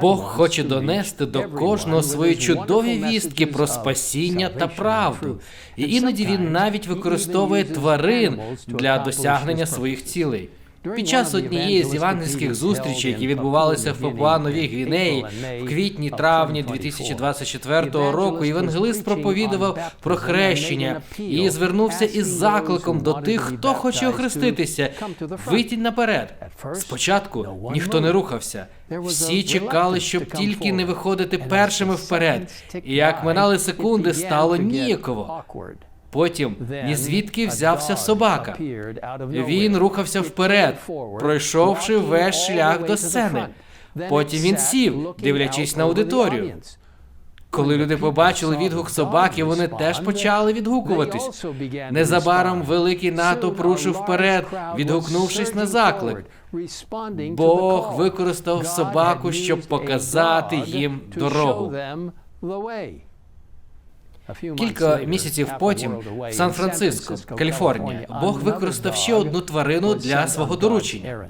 Бог хоче донести до кожного свої чудові вістки про спасіння та правду, і іноді він навіть використовує тварин для досягнення своїх цілей. Під час однієї з євангельських зустрічей, які відбувалися в Папуа-Новій Гвінеї в квітні-травні 2024 року, євангелист проповідував про хрещення і звернувся із закликом до тих, хто хоче охреститися. Вийдіть наперед. Спочатку ніхто не рухався. Всі чекали, щоб тільки не виходити першими вперед. І як минали секунди, стало ніяково. Потім ні звідки взявся собака. Він рухався вперед, пройшовши весь шлях до сцени. Потім він сів, дивлячись на аудиторію. Коли люди побачили відгук собаки, вони теж почали відгукуватись. Незабаром великий натовп рушив вперед, відгукнувшись на заклик. Бог використав собаку, щоб показати їм дорогу. Кілька місяців потім в Сан-Франциско, Каліфорнія, Бог використав ще одну тварину для свого доручення.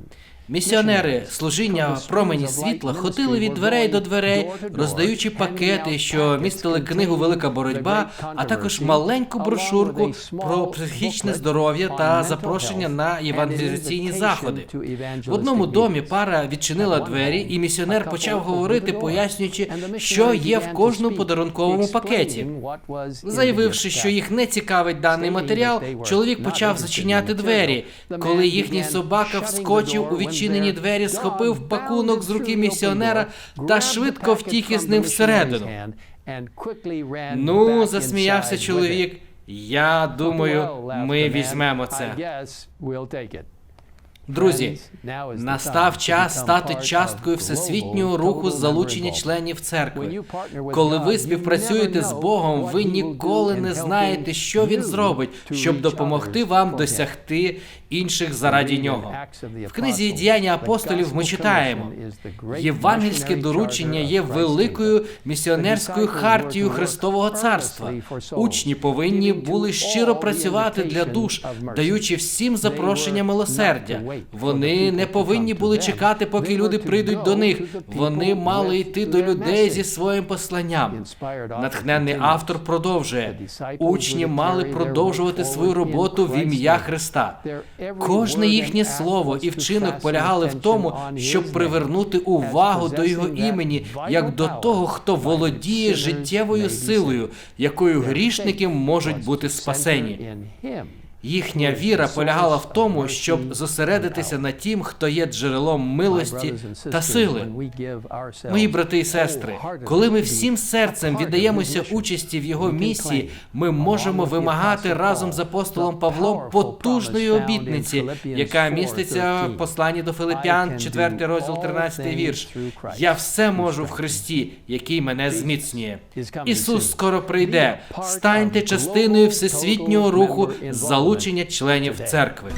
Місіонери служіння промені світла ходили від дверей до дверей, роздаючи пакети, що містили книгу Велика боротьба, а також маленьку брошурку про психічне здоров'я та запрошення на євангелізаційні заходи. В одному домі пара відчинила двері, і місіонер почав говорити, пояснюючи, що є в кожному подарунковому пакеті. Заявивши, що їх не цікавить даний матеріал, чоловік почав зачиняти двері, коли їхній собака вскочив у відчинення відчинені двері, схопив пакунок з руки місіонера та швидко втік із ним всередину. Ну, засміявся чоловік. Я думаю, ми візьмемо це. Друзі, настав час стати часткою всесвітнього руху з залучення членів церкви. Коли ви співпрацюєте з Богом, ви ніколи не знаєте, що він зробить, щоб допомогти вам досягти інших заради нього. В книзі діяння апостолів ми читаємо євангельське доручення є великою місіонерською хартією Христового царства. Учні повинні були щиро працювати для душ, даючи всім запрошення милосердя. Вони не повинні були чекати, поки люди прийдуть до них. Вони мали йти до людей зі своїм посланням. Натхненний автор продовжує. Учні мали продовжувати свою роботу в ім'я Христа. Кожне їхнє слово і вчинок полягали в тому, щоб привернути увагу до його імені, як до того, хто володіє життєвою силою, якою грішники можуть бути спасені. Їхня віра полягала в тому, щоб зосередитися на тім, хто є джерелом милості та сили. Мої брати і сестри, коли ми всім серцем віддаємося участі в його місії, ми можемо вимагати разом з апостолом Павлом потужної обітниці, яка міститься в посланні до Филипян, 4 розділ, 13 вірш. Я все можу в Христі, який мене зміцнює. Ісус скоро прийде. Станьте частиною всесвітнього руху залучення членів церкви.